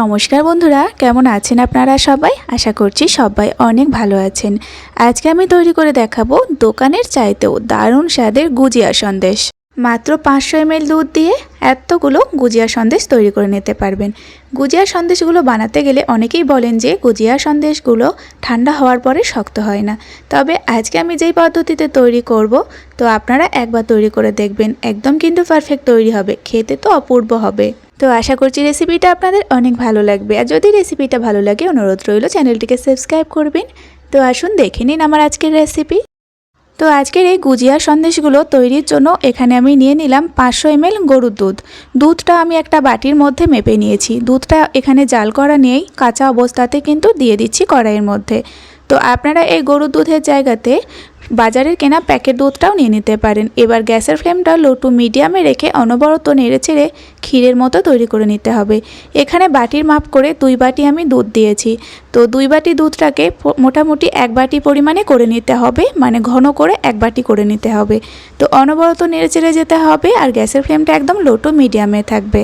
নমস্কার বন্ধুরা, কেমন আছেন আপনারা সবাই? আশা করছি সবাই অনেক ভালো আছেন। আজকে আমি তৈরি করে দেখাবো দোকানের চাইতেও দারুণ স্বাদের গুজিয়া সন্দেশ। মাত্র পাঁচশো এমএল দুধ দিয়ে এতগুলো গুজিয়া সন্দেশ তৈরি করে নিতে পারবেন। গুজিয়া সন্দেশগুলো বানাতে গেলে অনেকেই বলেন যে গুজিয়া সন্দেশগুলো ঠান্ডা হওয়ার পরে শক্ত হয় না। তবে আজকে আমি যেই পদ্ধতিতে তৈরি করব, তো আপনারা একবার তৈরি করে দেখবেন। একদম কিন্তু পারফেক্ট তৈরি হবে, খেতে তো অপূর্ব হবে। তো আশা করছি রেসিপিটা আপনাদের অনেক ভালো লাগবে। আর যদি রেসিপিটা ভালো লাগে, অনুরোধ রইল চ্যানেলটিকে সাবস্ক্রাইব করবেন। তো আসুন দেখে নিন আমার আজকের রেসিপি তো আজকের এই গুজিয়া সন্দেশগুলো তৈরির জন্য এখানে আমি নিয়ে নিলাম পাঁচশো এমএল গরুর দুধ। দুধটা আমি একটা বাটির মধ্যে মেপে নিয়েছি। দুধটা এখানে জাল করা নিয়েই কাঁচা অবস্থাতে কিন্তু দিয়ে দিচ্ছি কড়াইয়ের মধ্যে। তো আপনারা এই গরুর দুধের জায়গাতে বাজারের কেনা প্যাকেট দুধটাও নিয়ে নিতে পারেন। এবার গ্যাসের ফ্লেমটা লো টু মিডিয়ামে রেখে অনবরত নেড়ে চেড়ে ক্ষীরের মতো তৈরি করে নিতে হবে। এখানে বাটির মাপ করে দুই বাটি আমি দুধ দিয়েছি। তো দুই বাটি দুধটাকে মোটামুটি এক বাটি পরিমাণে করে নিতে হবে মানে ঘন করে এক বাটি করে নিতে হবে। তো অনবরত নেড়ে চেড়ে যেতে হবে আর গ্যাসের ফ্লেমটা একদম লো টু মিডিয়ামে থাকবে।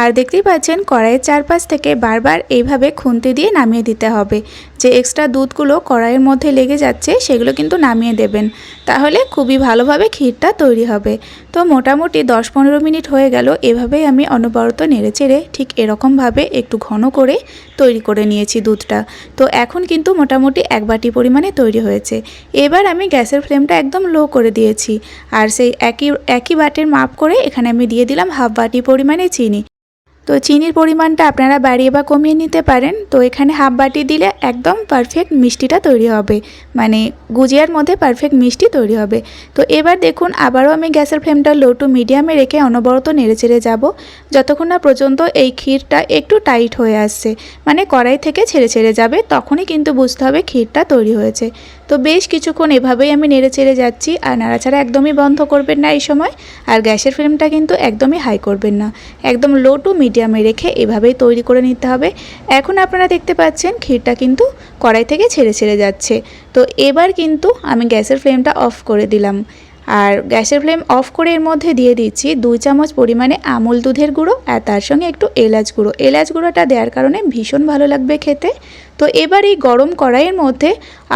আর দেখতেই পাচ্ছেন, কড়াইয়ের চারপাশ থেকে বারবার এইভাবে খুন্তি দিয়ে নামিয়ে দিতে হবে। যে এক্সট্রা দুধগুলো কড়াইয়ের মধ্যে লেগে যাচ্ছে, সেগুলো কিন্তু নামিয়ে দেবেন। তাহলে খুবই ভালোভাবে ক্ষীরটা তৈরি হবে। তো মোটামুটি দশ পনেরো মিনিট হয়ে গেল, এভাবেই আমি অনবরত নেড়েচেড়ে ঠিক এরকমভাবে একটু ঘন করে তৈরি করে নিয়েছি দুধটা। তো এখন কিন্তু মোটামুটি এক বাটি পরিমাণে তৈরি হয়েছে। এবার আমি গ্যাসের ফ্লেমটা একদম লো করে দিয়েছি। আর সেই একই একই বাটির মাপ করে এখানে আমি দিয়ে দিলাম হাফ বাটি পরিমাণে চিনি। তো চিনির পরিমাণটা আপনারা বাড়িয়ে বা কমিয়ে নিতে পারেন। তো এখানে হাফ বাটি দিলে একদম পারফেক্ট মিষ্টিটা তৈরি হবে। মানে গুজিয়ার মধ্যে পারফেক্ট মিষ্টি তৈরি হবে। তো এবার দেখুন, আবারও আমি গ্যাসের ফ্লেমটা লো টু মিডিয়ামে রেখে অনবরত নেড়ে চেড়ে যাব। যতক্ষণ না পর্যন্ত এই ক্ষীরটা একটু টাইট হয়ে আসছে মানে কড়াই থেকে ছেড়ে ছেড়ে যাবে, তখনই কিন্তু বুঝতে হবে ক্ষীরটা তৈরি হয়েছে। তো বেশ কিছুক্ষণ এভাবেই আমি নেড়ে চেড়ে যাচ্ছি, আর নাড়াচাড়া একদমই বন্ধ করবেন না এই সময়, আর গ্যাসের ফ্লেমটা কিন্তু একদমই হাই করবেন না। একদম লো টু মিডিয়ামে রেখে এভাবেই তৈরি করে নিতে হবে। এখন আপনারা দেখতে পাচ্ছেন ক্ষীরটা কিন্তু কড়াই থেকে ছেড়ে ছেড়ে যাচ্ছে। তো এবার কিন্তু আমি গ্যাসের ফ্লেমটা অফ করে দিলাম। আর গ্যাসের ফ্লেম অফ করে এর মধ্যে দিয়ে দিচ্ছি দুই চামচ পরিমাণে আমুল দুধের গুঁড়ো আর তার সঙ্গে একটু এলাচ গুঁড়ো। এলাচ গুঁড়োটা দেওয়ার কারণে ভীষণ ভালো লাগবে খেতে। তো এবার এই গরম কড়াইয়ের মধ্যে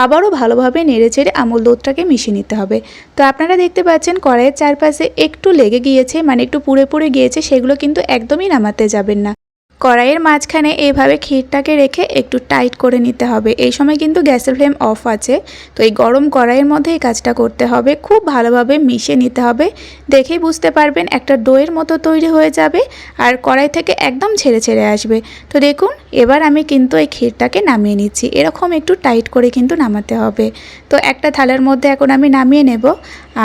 আবারও ভালোভাবে নেড়ে নেড়েচেড়ে আমুল দুধটাকে মিশিয়ে নিতে হবে। তো আপনারা দেখতে পাচ্ছেন কড়াইয়ের চারপাশে একটু লেগে গিয়েছে মানে একটু পুড়ে পুড়ে গিয়েছে, সেগুলো কিন্তু একদমই নামাতে যাবেন না। কড়াইয়ের মাঝখানে এইভাবে ক্ষীরটাকে রেখে একটু টাইট করে নিতে হবে। এই সময় কিন্তু গ্যাসের ফ্লেম অফ আছে। তো এই গরম কড়াইয়ের মধ্যে এই কাজটা করতে হবে। খুব ভালোভাবে মিশে নিতে হবে। দেখেই বুঝতে পারবেন একটা দইয়ের মতো তৈরি হয়ে যাবে আর কড়াই থেকে একদম ছেড়ে ছেড়ে আসবে। তো দেখুন, এবার আমি কিন্তু এই ক্ষীরটাকে নামিয়ে নিচ্ছি। এরকম একটু টাইট করে কিন্তু নামাতে হবে। তো একটা থালার মধ্যে এখন আমি নামিয়ে নেব।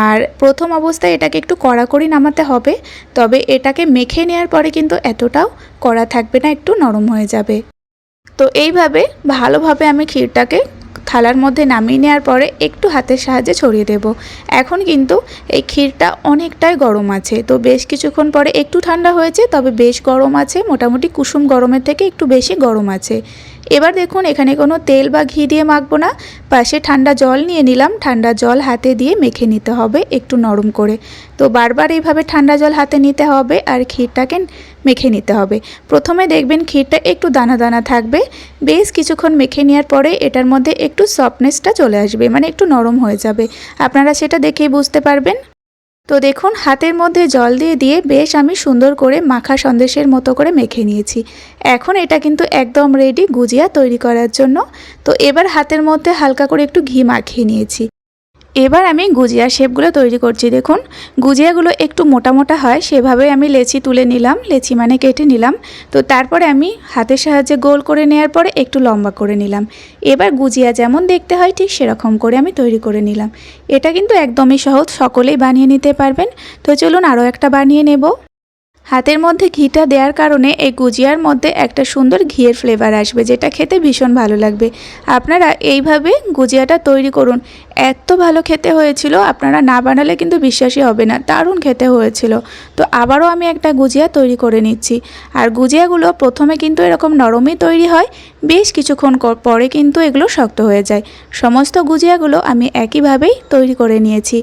আর প্রথম অবস্থায় এটাকে একটু কড়া করে নামাতে হবে। তবে এটাকে মেখে নেওয়ার পরে কিন্তু এতটাও কড়া থাকবে না, একটু নরম হয়ে যাবে। তো এইভাবে ভালোভাবে আমি ক্ষীরটাকে থালার মধ্যে নামিয়ে নেওয়ার পরে একটু হাতের সাহায্যে ছড়িয়ে দেব। এখন কিন্তু এই ক্ষীরটা অনেকটাই গরম আছে। তো বেশ কিছুক্ষণ পরে একটু ঠান্ডা হয়েছে, তবে বেশ গরম আছে। মোটামুটি কুসুম গরমের থেকে একটু বেশি গরম আছে। এবার দেখুন, এখানে কোনো তেল বা ঘি দিয়ে মাখবো না। পাশে ঠান্ডা জল নিয়ে নিলাম। ঠান্ডা জল হাতে দিয়ে মেখে নিতে হবে একটু নরম করে। তো বারবার এইভাবে ঠান্ডা জল হাতে নিতে হবে আর ক্ষীরটাকে মেখে নিতে হবে। প্রথমে দেখবেন ক্ষীরটা একটু দানা দানা থাকবে। বেশ কিছুক্ষণ মেখে নেওয়ার পরে এটার মধ্যে একটু সফটনেসটা চলে আসবে মানে একটু নরম হয়ে যাবে। আপনারা সেটা দেখেই বুঝতে পারবেন। তো দেখুন, হাতের মধ্যে জল দিয়ে দিয়ে বেশ আমি সুন্দর করে মাখা সন্দেশের মতো করে মেখে নিয়েছি। এখন এটা কিন্তু একদম রেডি গুজিয়া তৈরি করার জন্য। তো এবার হাতের মধ্যে হালকা করে একটু ঘি মাখিয়ে নিয়েছি। এবার আমি গুজিয়া শেপগুলো তৈরি করছি, দেখুন। গুজিয়াগুলো একটু মোটা মোটা হয় সেভাবে আমি লেচি তুলে নিলাম, লেচি মানে কেটে নিলাম। তো তারপরে আমি হাতের সাহায্যে গোল করে নেওয়ার পরে একটু লম্বা করে নিলাম। এবার গুজিয়া যেমন দেখতে হয়, ঠিক সেরকম করে আমি তৈরি করে নিলাম। এটা কিন্তু একদমই সহজ, সকলেই বানিয়ে নিতে পারবেন। তো চলুন আরও একটা বানিয়ে নেব। হাতের মধ্যে ঘিটা দেওয়ার কারণে এই গুজিয়ার মধ্যে একটা সুন্দর ঘিয়ের ফ্লেভার আসবে, যেটা খেতে ভীষণ ভালো লাগবে। আপনারা এইভাবে গুজিয়াটা তৈরি করুন। এত ভালো খেতে হয়েছিল, আপনারা না বানালে কিন্তু বিশ্বাসই হবে না, দারুণ খেতে হয়েছিল। তো আবারও আমি একটা গুজিয়া তৈরি করে নিচ্ছি। আর গুজিয়াগুলো প্রথমে কিন্তু এরকম নরমই তৈরি হয়, বেশ কিছুক্ষণ পরে কিন্তু এগুলো শক্ত হয়ে যায়। সমস্ত গুজিয়াগুলো আমি একইভাবেই তৈরি করে নিয়েছি।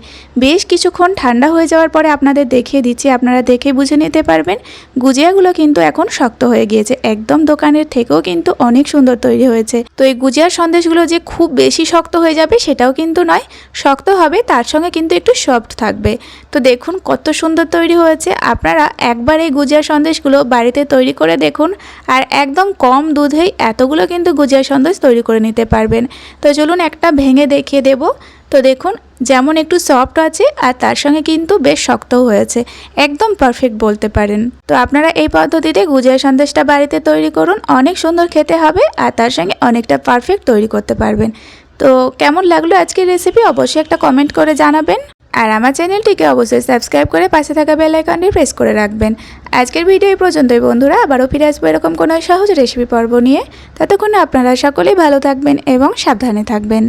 বেশ কিছুক্ষণ ঠান্ডা হয়ে যাওয়ার পরে আপনাদের দেখিয়ে দিচ্ছি, আপনারা দেখে বুঝে নিতে পারবেন। গুজিয়াগুলো কিন্তু এখন শক্ত হয়ে গিয়েছে, একদম দোকানের থেকেও কিন্তু অনেক সুন্দর তৈরি হয়েছে। তো এই গুজিয়ার সন্দেশগুলো যে খুব বেশি শক্ত হয়ে যাবে সেটাও কিন্তু নয়, শক্ত হবে, তার সঙ্গে কিন্তু একটু সফট থাকবে। তো দেখুন কত সুন্দর তৈরি হয়েছে। আপনারা একবার এই গুজিয়া সন্দেশগুলো বাড়িতে তৈরি করে দেখুন, আর একদম কম দুধেই এতগুলো কিন্তু গুজিয়া সন্দেশ তৈরি করে নিতে পারবেন। তো চলুন একটা ভেঙে দেখিয়ে দেব। তো দেখুন, যেমন একটু সফট আছে আর তার সঙ্গে কিন্তু বেশ শক্তও হয়েছে। একদম পারফেক্ট বলতে পারেন। তো আপনারা এই পদ্ধতিতে গুজিয়া সন্দেশটা বাড়িতে তৈরি করুন। অনেক সুন্দর খেতে হবে আর তার সঙ্গে অনেকটা পারফেক্ট তৈরি করতে পারবেন। তো কেমন লাগল আজকের রেসিপি অবশ্যই একটা কমেন্ট করে জানাবেন। আর আমার চ্যানেলটিকে অবশ্যই সাবস্ক্রাইব করে পাশে থাকা বেল আইকনটি প্রেস করে রাখবেন। আজকের ভিডিও এই পর্যন্তই বন্ধুরা। আবারও ফিরে আসব এরকম কোনো সহজ রেসিপি পর্ব নিয়ে। ততক্ষণে আপনারা সকলেই ভালো থাকবেন এবং সাবধানে থাকবেন।